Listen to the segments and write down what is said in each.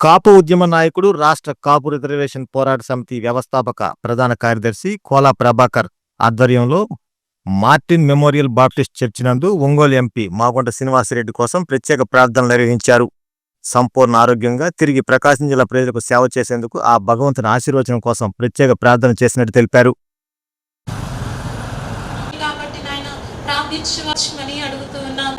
కాపు ఉద్యమ నాయకుడు రాష్ట్ర కాపు రిజర్వేషన్ పోరాట సమితి వ్యవస్థాపక ప్రధాన కార్యదర్శి కోలా ప్రభాకర్ ఆధ్వర్యంలో మార్టిన్ మెమోరియల్ బాప్టిస్ట్ చర్చి నందు ఒంగోలు ఎంపీ మాగుంట శ్రీనివాసరెడ్డి కోసం ప్రత్యేక ప్రార్థనలు నిర్వహించారు. సంపూర్ణ ఆరోగ్యంగా తిరిగి ప్రకాశం జిల్లా ప్రజలకు సేవ చేసేందుకు ఆ భగవంతుని ఆశీర్వచనం కోసం ప్రత్యేక ప్రార్థన చేసినట్టు తెలిపారు. కాబట్టి అడుగుతూ ఉన్నాం.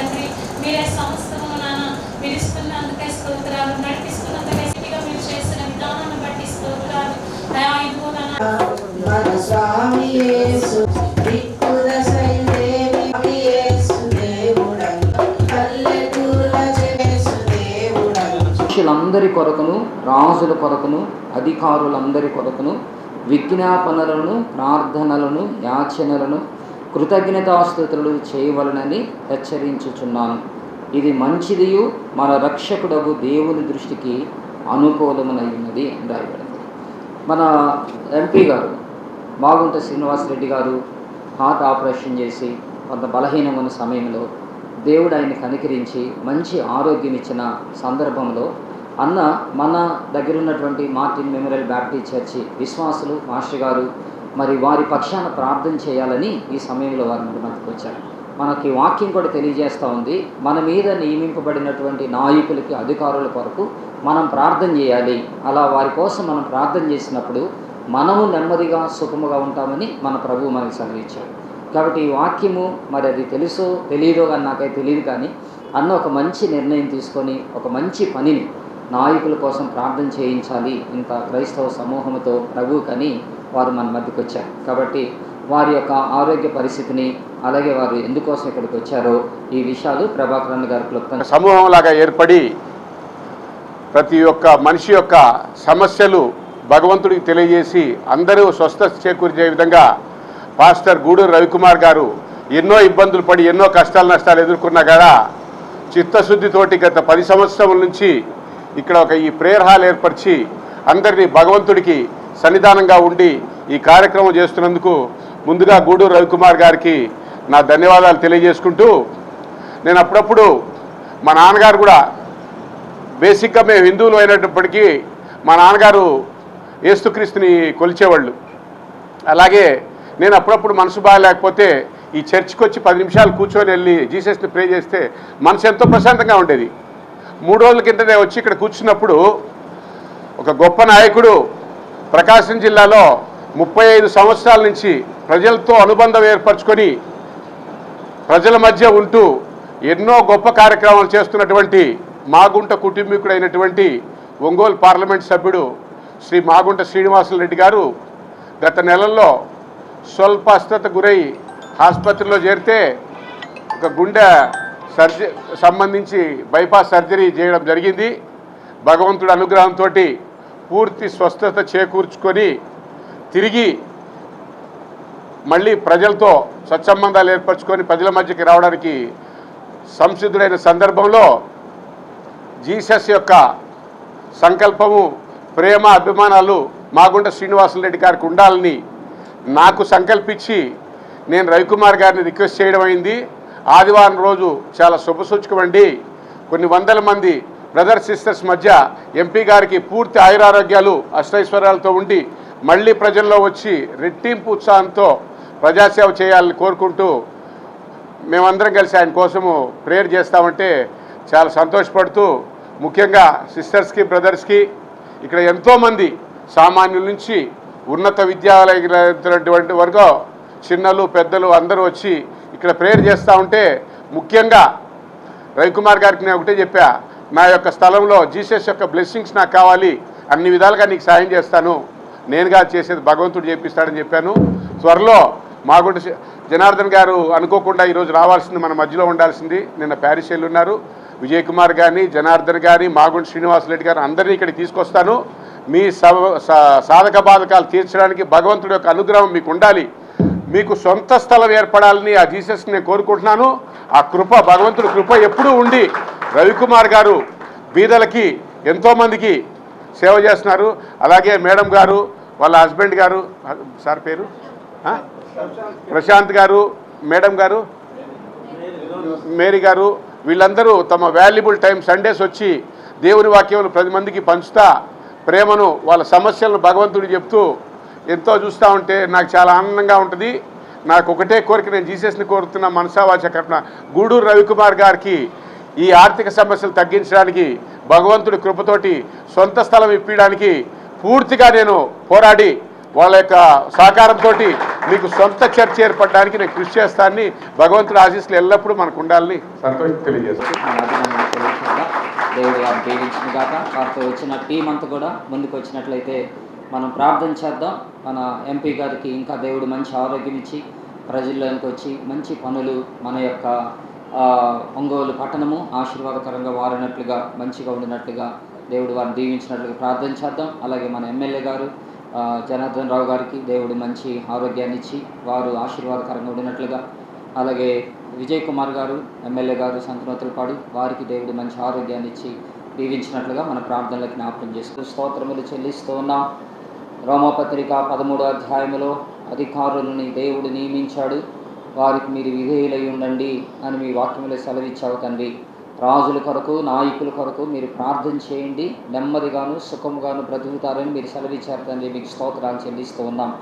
మీరే సమస్తము నాన్న మీరు ఇస్తున్నందుకే స్తోత్రాలు నడిపిస్తున్నందుకే మీరు చేసిన విధానాన్ని బట్టి స్తోత్రాలు మన స్వామి యేసు మనుషులందరి కొరకును రాజుల కొరకును అధికారులందరి కొరకును విజ్ఞాపనలను ప్రార్థనలను యాచనలను కృతజ్ఞతాస్థుతులు చేయవలనని హెచ్చరించుచున్నాను. ఇది మంచిదియు మన రక్షకుడవు దేవుని దృష్టికి అనుకూలమునైనది అని రాయబడింది. మన ఎంపీ గారు మాగుంట శ్రీనివాసరెడ్డి గారు హార్ట్ ఆపరేషన్ చేసి కొంత బలహీనమైన సమయంలో దేవుడు ఆయన కనికరించి మంచి ఆరోగ్యం ఇచ్చిన సందర్భంలో అన్న మన దగ్గర ఉన్నటువంటి మార్టిన్ మెమోరియల్ బ్యాప్టిస్ట్ చర్చి విశ్వాసులు మాస్టర్ గారు మరి వారి పక్షాన ప్రార్థన చేయాలని ఈ సమయంలో వారి మనకు వచ్చారు మనకి వాక్యం కూడా తెలియజేస్తూ ఉంది. మన మీద నియమింపబడినటువంటి నాయకులకి అధికారుల కొరకు మనం ప్రార్థన చేయాలి. అలా వారి కోసం మనం ప్రార్థన చేసినప్పుడు మనము నెమ్మదిగా సుఖముగా ఉంటామని మన ప్రభువు మనకి సెలవిచ్చాడు. కాబట్టి ఈ వాక్యము మరి అది తెలుసో తెలియదో కానీ నాకైతే తెలియదు కానీ అన్న ఒక మంచి నిర్ణయం తీసుకొని ఒక మంచి పనిని నాయకుల కోసం ప్రార్థన చేయించాలి. ఇంత క్రైస్తవ సమూహంతో ప్రభువు కని వారు మన మధ్యకి వచ్చారు కాబట్టి వారి యొక్క ఆరోగ్య పరిస్థితిని అలాగే వారు ఎందుకోసం ఇక్కడికి వచ్చారో ఈ విషయాలు ప్రభాకరన్ గారు క్లుప్తంగా సమూహంలాగా ఏర్పడి ప్రతి ఒక్క మనిషి యొక్క సమస్యలు భగవంతుడికి తెలియజేసి అందరూ స్వస్థ చేకూర్చే విధంగా పాస్టర్ గూడూరు రవికుమార్ గారు ఎన్నో ఇబ్బందులు పడి ఎన్నో కష్టాలు నష్టాలు ఎదుర్కొన్నా కదా చిత్తశుద్ధితోటి గత పది సంవత్సరముల నుంచి ఇక్కడ ఒక ఈ ప్రేయర్ హాల్ ఏర్పరిచి అందరినీ భగవంతుడికి సన్నిధానంగా ఉండి ఈ కార్యక్రమం చేస్తున్నందుకు ముందుగా గూడూరు రవికుమార్ గారికి నా ధన్యవాదాలు తెలియజేసుకుంటూ నేను అప్పుడప్పుడు మా నాన్నగారు కూడా బేసిక్గా మేము హిందువులు అయినప్పటికీ మా నాన్నగారు ఏస్తుక్రీస్తుని కొలిచేవాళ్ళు. అలాగే నేను అప్పుడప్పుడు మనసు బాగాలేకపోతే ఈ చర్చికి వచ్చి పది నిమిషాలు కూర్చొని వెళ్ళి జీసస్ని ప్రే చేస్తే మనసు ఎంతో ప్రశాంతంగా ఉండేది. మూడు రోజుల కిందనే వచ్చి ఇక్కడ కూర్చున్నప్పుడు ఒక గొప్ప నాయకుడు ప్రకాశం జిల్లాలో ముప్పై ఐదు సంవత్సరాల నుంచి ప్రజలతో అనుబంధం ఏర్పరచుకొని ప్రజల మధ్య ఉంటూ ఎన్నో గొప్ప కార్యక్రమాలు చేస్తున్నటువంటి మాగుంట కుటుంబీకుడైనటువంటి ఒంగోలు పార్లమెంట్ సభ్యుడు శ్రీ మాగుంట శ్రీనివాసులు రెడ్డి గారు గత నెలల్లో స్వల్ప అస్వస్థత గురై ఆసుపత్రిలో చేరితే ఒక గుండె సర్జ సంబంధించి బైపాస్ సర్జరీ చేయడం జరిగింది. భగవంతుడి అనుగ్రహంతో పూర్తి స్వస్థత చేకూర్చుకొని తిరిగి మళ్ళీ ప్రజలతో సత్సంబంధాలు ఏర్పరచుకొని ప్రజల మధ్యకి రావడానికి సంసిద్ధుడైన సందర్భంలో జీసస్ యొక్క సంకల్పము ప్రేమ అభిమానాలు మాగుంట శ్రీనివాసరెడ్డి గారికి ఉండాలని నాకు సంకల్పించి నేను రవికుమార్ గారిని రిక్వెస్ట్ చేయడం అయింది. ఆదివారం రోజు చాలా శుభసూచకమండి కొన్ని వందల మంది బ్రదర్ సిస్టర్స్ మధ్య ఎంపీ గారికి పూర్తి ఆయురారోగ్యాలు అష్టైశ్వర్యాలతో ఉండి మళ్ళీ ప్రజల్లో వచ్చి రెట్టింపు ఉత్సాహంతో ప్రజాసేవ చేయాలని కోరుకుంటూ మేమందరం కలిసి ఆయన కోసము ప్రేయర్ చేస్తామంటే చాలా సంతోషపడుతూ ముఖ్యంగా సిస్టర్స్కి బ్రదర్స్కి ఇక్కడ ఎంతోమంది సామాన్యుల నుంచి ఉన్నత విద్యాలయటువంటి వరకు చిన్నలు పెద్దలు అందరూ వచ్చి ఇక్కడ ప్రేయర్ చేస్తూ ఉంటే ముఖ్యంగా రవికుమార్ గారికి నేను ఒకటే చెప్పా నా యొక్క స్థలంలో జీసస్ యొక్క బ్లెస్సింగ్స్ నాకు కావాలి అన్ని విధాలుగా నీకు సాయం చేస్తాను. నేనుగా చేసేది భగవంతుడు చేపిస్తాడని చెప్పాను. త్వరలో మాగుంట జనార్దన్ గారు అనుకోకుండా ఈరోజు రావాల్సింది మన మధ్యలో ఉండాల్సింది. నిన్న ప్యారిస్ ఉన్నారు విజయ్ కుమార్ గారిని జనార్దన్ గారిని మాగుంట శ్రీనివాసరెడ్డి గారు అందరినీ ఇక్కడికి తీసుకొస్తాను. మీ సాధక బాధకాలు తీర్చడానికి భగవంతుడి యొక్క అనుగ్రహం మీకు ఉండాలి. మీకు సొంత స్థలం ఏర్పడాలని ఆ జీసస్ నేను కోరుకుంటున్నాను. ఆ కృప భగవంతుడి కృప ఎప్పుడూ ఉండి రవికుమార్ గారు బీదలకి ఎంతోమందికి సేవ చేస్తున్నారు. అలాగే మేడం గారు వాళ్ళ హస్బెండ్ గారు సార్ పేరు? ప్రశాంత్ గారు మేడం గారు మేరీ గారు వీళ్ళందరూ తమ వాల్యుబుల్ టైం సండేస్ వచ్చి దేవుని వాక్యములు పది మందికి పంచుతా ప్రేమను వాళ్ళ సమస్యలను భగవంతుడు చెప్తూ ఎంతో చూస్తూ ఉంటే నాకు చాలా ఆనందంగా ఉంటుంది. నాకు ఒకటే కోరిక నేను జీసస్ని కోరుతున్న మనసావాచ కట్న గూడూరు రవికుమార్ గారికి ఈ ఆర్థిక సమస్యలు తగ్గించడానికి భగవంతుడి కృపతోటి సొంత స్థలం ఇప్పించడానికి పూర్తిగా నేను పోరాడి వాళ్ళ యొక్క సహకారంతో మీకు సొంత చర్చ ఏర్పడడానికి నేను కృషి చేస్తానని భగవంతుడు ఆశీస్సులు ఎల్లప్పుడూ మనకు ఉండాలని సంతోషం తెలియజేస్తాను దేవుడు వారు దీవించిన గాక వారితో వచ్చిన టీం అంతా కూడా ముందుకు వచ్చినట్లయితే మనం ప్రార్థన చేద్దాం. మన ఎంపీ గారికి ఇంకా దేవుడు మంచి ఆరోగ్యం ఇచ్చి ప్రజల్లోకి వచ్చి మంచి పనులు మన యొక్క ఒంగోలు పట్టణము ఆశీర్వాదకరంగా వారినట్లుగా మంచిగా ఉండినట్లుగా దేవుడు వారిని దీవించినట్లుగా ప్రార్థన చేద్దాం. అలాగే మన ఎమ్మెల్యే గారు జనార్దన్ రావు గారికి దేవుడు మంచి ఆరోగ్యాన్ని ఇచ్చి వారు ఆశీర్వాదకరంగా ఉండినట్లుగా. అలాగే విజయ్ కుమార్ గారు ఎమ్మెల్యే గారు సంతనోతులపాడు వారికి దేవుడు మంచి ఆరోగ్యాన్ని ఇచ్చి దీవించినట్లుగా మన ప్రార్థనలకు జ్ఞాపకం చేస్తూ స్తోత్రములు చెల్లిస్తూ ఉన్నాం రోమపత్రిక పదమూడు అధ్యాయములో అధికారులని దేవుడు నియమించాడు. వారికి మీరు విధేయులై ఉండండి అని మీ వాక్యములో సెలవిచ్చావు తండ్రి. రాజుల కొరకు నాయకుల కొరకు మీరు ప్రార్థన చేయండి. నెమ్మదిగాను సుఖముగాను బ్రతుకుతారని మీరు సెలవిచ్చారు తండ్రి. మీకు స్తోత్రాలు చెల్లిస్తూ ఉన్నాం.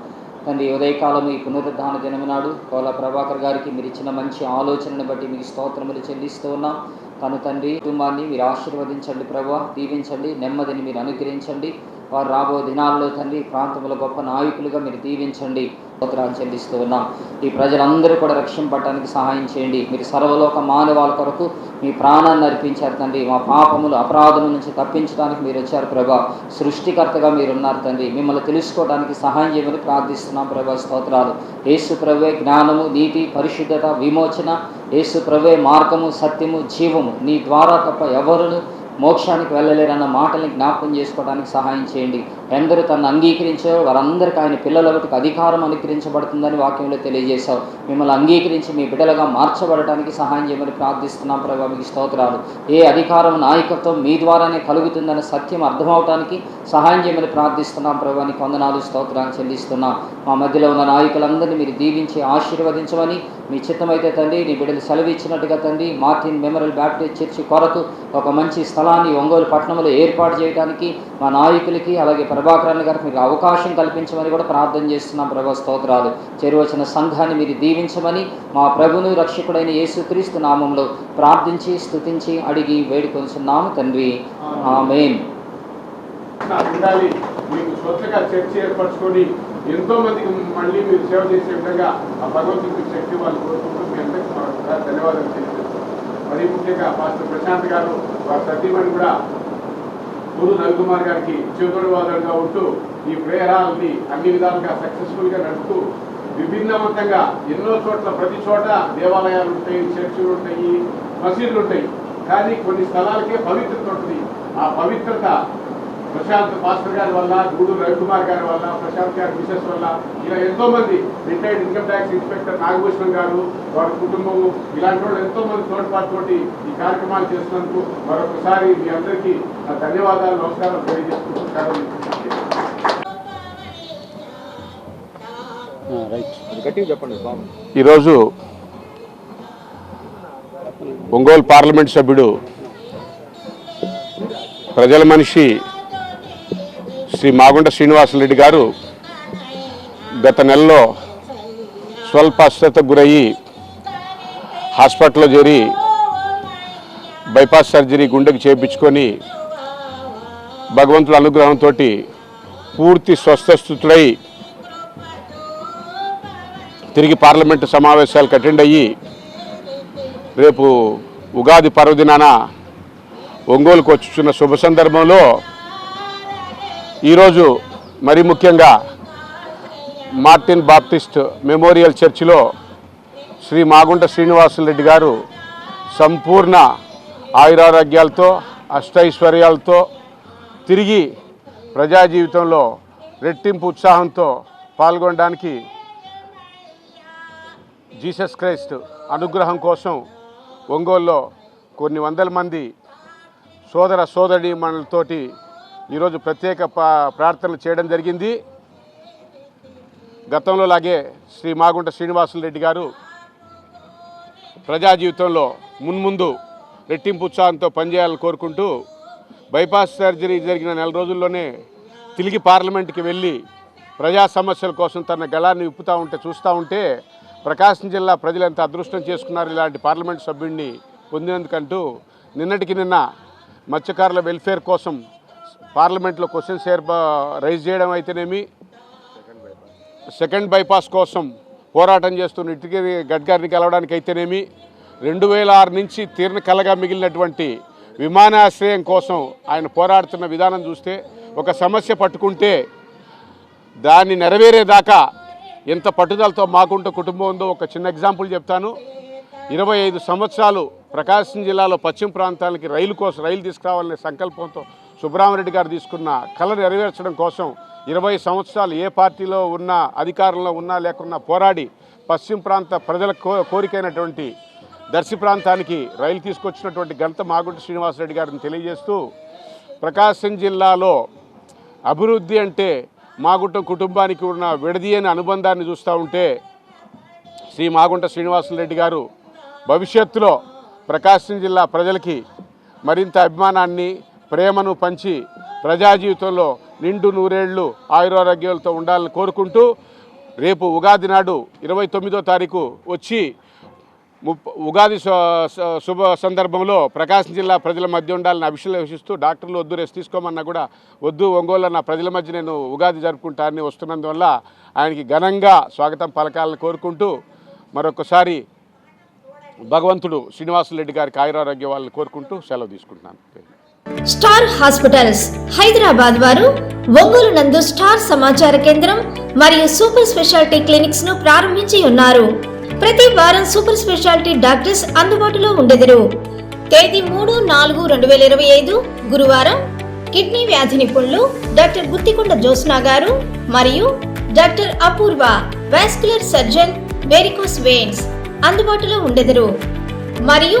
తండ్రి ఉదయకాలం ఈ పునరుద్ధాన దినమునాడు కోల ప్రభాకర్ గారికి మీరు ఇచ్చిన మంచి ఆలోచనను బట్టి మీకు స్తోత్రములు చెల్లిస్తూ ఉన్నాం. తను తండ్రి కుటుంబాన్ని మీరు ఆశీర్వదించండి ప్రభా. దీవించండి. నెమ్మదిని మీరు అనుగ్రహించండి. వారు రాబో దినాల్లో తండ్రి ప్రాంతంలో గొప్ప నాయకులుగా మీరు దీవించండి. స్తోత్రాలు చెల్లిస్తూ ఉన్నాం. ఈ ప్రజలందరూ కూడా రక్షింపడటానికి సహాయం చేయండి. మీరు సర్వలోక మానవాల కొరకు మీ ప్రాణాన్ని అర్పించారు తండ్రి. మా పాపములు అపరాధముల నుంచి తప్పించడానికి మీరు వచ్చారు ప్రభా. సృష్టికర్తగా మీరు ఉన్నారు తండ్రి. మిమ్మల్ని తెలుసుకోవడానికి సహాయం చేయమని ప్రార్థిస్తున్నాం ప్రభా. స్తోత్రాలు. యేసు ప్రభే జ్ఞానము నీతి పరిశుద్ధత విమోచన. యేసు ప్రవే మార్గము సత్యము జీవము. నీ ద్వారా తప్ప ఎవరును మోక్షానికి వెళ్ళలేరన్న మాటల్ని జ్ఞాపకం చేసుకోవడానికి సహాయం చేయండి. ఎందరూ తను అంగీకరించారో వారందరికీ ఆయన పిల్లలకు అధికారం అనుకరించబడుతుందని వాక్యంలో తెలియజేశావు. మిమ్మల్ని అంగీకరించి మీ బిడ్డలుగా మార్చబడటానికి సహాయం చేయమని ప్రార్థిస్తున్నాం ప్రభావ మీకు స్తోత్రాలు. ఏ అధికారం నాయకత్వం మీ ద్వారానే కలుగుతుందన్న సత్యం అర్థమవటానికి సహాయం చేయమని ప్రార్థిస్తున్నాం ప్రభావ నీకు వందనాలు స్తోత్రాలు చెల్లిస్తున్నాం. మా మధ్యలో ఉన్న నాయకులందరినీ మీరు దీవించి ఆశీర్వదించమని మీ చిత్తమైతే తండ్రి నీ బిడ్డలు సెలవిచ్చినట్టుగా తండ్రి మార్టిన్ మెమరల్ బ్యాప్టిస్ట్ చర్చి కొరకు ఒక మంచి స్థలాన్ని ఒంగోలు పట్టణంలో ఏర్పాటు చేయడానికి మా నాయకులకి అలాగే ప్రభాకరణ గారికి మీకు అవకాశం కల్పించమని కూడా ప్రార్థన చేస్తున్నాం ప్రభా స్తోత్రాలు. చేరువచ్చిన సంఘాన్ని మీరు దీవించమని మా ప్రభును రక్షకుడైన యేసుక్రీస్తు నామంలో ప్రార్థించి స్తుతించి అడిగి వేడుకొంచున్నాము తండ్రి. ఆమేన్. నాకు ఉండాలి. మీకు స్వచ్ఛగా చర్చ ఏర్పరచుకొని ఎంతో మందికి మళ్ళీ మీరు సేవ చేసే విధంగా ఆ భగవంతుడికి శక్తి వాళ్ళు కోరుకుంటూ మీ అందరికీ ధన్యవాదాలు తెలియజేస్తాను మరీ ముఖ్యంగా పాస్టర్ ప్రశాంత్ గారు వారి సతీమణి కూడా గురు రవికుమార్ గారికి చేదోడవాదంగా ఉంటూ ఈ ప్రేరాలని అన్ని విధాలుగా సక్సెస్ఫుల్గా నడుపుతూ విభిన్నవంతంగా ఎన్నో చోట్ల ప్రతి చోట దేవాలయాలు ఉంటాయి చర్చిలు ఉంటాయి మసీదులు ఉంటాయి. కానీ కొన్ని స్థలాలకే పవిత్రత ఉంటుంది. ఆ పవిత్రత ప్రశాంత్ పాస్టర్ గారి వల్ల గూడూరు రవికుమార్ గారి వల్ల ప్రశాంత్ గారి మిసెస్ వల్ల ఇలా ఎంతో మంది retired income tax inspector Nagabhushanam garu వారి కుటుంబము ఇలాంటి వాళ్ళు ఎంతో మంది తోడ్పాటుతోటి ఈ కార్యక్రమాలు చేస్తున్నందుకు మరొకసారి మీ అందరికీ నా ధన్యవాదాలు నమస్కారం తెలియజేసుకుంటున్నాను. ఈరోజు ఒంగోలు పార్లమెంట్ సభ్యుడు ప్రజల మనిషి శ్రీ మాగుంట శ్రీనివాసరెడ్డి గారు గత నెలలో స్వల్ప అస్వస్థతకు గురయ్యి హాస్పిటల్లో చేరి బైపాస్ సర్జరీ గుండెకి చేయించుకొని భగవంతుల అనుగ్రహంతో పూర్తి స్వస్థస్థితుడై తిరిగి పార్లమెంటు సమావేశాలకు అటెండ్ అయ్యి రేపు ఉగాది పర్వదినాన ఒంగోలుకు వచ్చుచున్న శుభ సందర్భంలో ఈరోజు మరి ముఖ్యంగా మార్టిన్ బాప్టిస్ట్ మెమోరియల్ చర్చిలో శ్రీ మాగుంట శ్రీనివాసులరెడ్డి గారు సంపూర్ణ ఆయురారోగ్యాలతో అష్టైశ్వర్యాలతో తిరిగి ప్రజా జీవితంలో రెట్టింపు ఉత్సాహంతో పాల్గొనడానికి జీసస్ క్రైస్ట్ అనుగ్రహం కోసం ఒంగోలులో కొన్ని వందల మంది సోదర సోదరి మనలతోటి ఈరోజు ప్రత్యేక ప్రార్థనలు చేయడం జరిగింది. గతంలో లాగే శ్రీ మాగుంట శ్రీనివాసులు రెడ్డి గారు ప్రజా జీవితంలో మున్ముందు రెట్టింపు ఉత్సాహంతో పనిచేయాలని కోరుకుంటూ బైపాస్ సర్జరీ జరిగిన నెల రోజుల్లోనే తిరిగి పార్లమెంట్కి వెళ్ళి ప్రజా సమస్యల కోసం తన గళాన్ని విప్పుతూ ఉంటే చూస్తూ ఉంటే ప్రకాశం జిల్లా ప్రజలు ఎంత అదృష్టం చేసుకున్నారు ఇలాంటి పార్లమెంట్ సభ్యుడిని పొందినందుకంటూ నిన్నటికి నిన్న మత్స్యకారుల వెల్ఫేర్ కోసం పార్లమెంట్లో క్వశ్చన్స్ ఏర్పా రైజ్ చేయడం అయితేనేమి సెకండ్ బైపాస్ కోసం పోరాటం చేస్తున్న ఇటుకరి గడ్కరీని కలవడానికి అయితేనేమి రెండు వేల ఆరు నుంచి తీర్న కలగా మిగిలినటువంటి విమానాశ్రయం కోసం ఆయన పోరాడుతున్న విధానం చూస్తే ఒక సమస్య పట్టుకుంటే దాన్ని నెరవేరేదాకా ఎంత పట్టుదలతో మాకుంటూ కుటుంబం ఉందో ఒక చిన్న ఎగ్జాంపుల్ చెప్తాను. ఇరవై ఐదు సంవత్సరాలు ప్రకాశం జిల్లాలో పశ్చిమ ప్రాంతాలకి రైలు కోసం రైలు తీసుకురావాలనే సంకల్పంతో సుబ్రహ్మరెడ్డి గారు తీసుకున్న కళ నెరవేర్చడం కోసం ఇరవై సంవత్సరాలు ఏ పార్టీలో ఉన్నా అధికారంలో ఉన్నా లేకున్నా పోరాడి పశ్చిమ ప్రాంత ప్రజల కోరికైనటువంటి దర్శి ప్రాంతానికి రైలు తీసుకొచ్చినటువంటి ఘనత మాగుంట శ్రీనివాసరెడ్డి గారిని తెలియజేస్తూ ప్రకాశం జిల్లాలో అభివృద్ధి అంటే మాగుంట కుటుంబానికి ఉన్న విడదీయని అనుబంధాన్ని చూస్తూ ఉంటే శ్రీ మాగుంట శ్రీనివాసరెడ్డి గారు భవిష్యత్తులో ప్రకాశం జిల్లా ప్రజలకి మరింత అభిమానాన్ని ప్రేమను పంచి ప్రజా జీవితంలో నిండు నూరేళ్ళు ఆయురారోగ్యాలతో ఉండాలని కోరుకుంటూ రేపు ఉగాది నాడు ఇరవై తొమ్మిదో తారీఖు వచ్చి ఉగాది శుభ సందర్భంలో ప్రకాశం జిల్లా ప్రజల మధ్య ఉండాలని అభిషేకిస్తూ డాక్టర్లు వద్దు రెస్ట్ తీసుకోమన్నా కూడా వద్దు ఒంగోలు నా ప్రజల మధ్య నేను ఉగాది జరుపుకుంటానని వస్తున్నందువల్ల ఆయనకి ఘనంగా స్వాగతం పలకాలని కోరుకుంటూ మరొకసారి భగవంతుడు శ్రీనివాసులరెడ్డి గారికి ఆయురారోగ్య వాళ్ళని కోరుకుంటూ సెలవు తీసుకుంటున్నాను. స్టార్ హాస్పిటల్స్ హైదరాబాద్ వారు ఒంగోలు నందు స్టార్ సమాచార కేంద్రం మరియు సూపర్ స్పెషాలిటీ క్లినిక్స్ను ప్రారంభించి ఉన్నారు. ప్రతి వారం సూపర్ స్పెషాలిటీ డాక్టర్స్ అందుబాటులో ఉండెదరు. తేదీ మూడు నాలుగు రెండు వేల ఇరవై ఐదు గురువారం కిడ్నీ వ్యాధి నిపుణులు డాక్టర్ గుత్తికొండ జోస్నా గారు మరియు doctor Apoorva vascular surgeon varicose veins అందుబాటులో ఉండెదరు. మరియు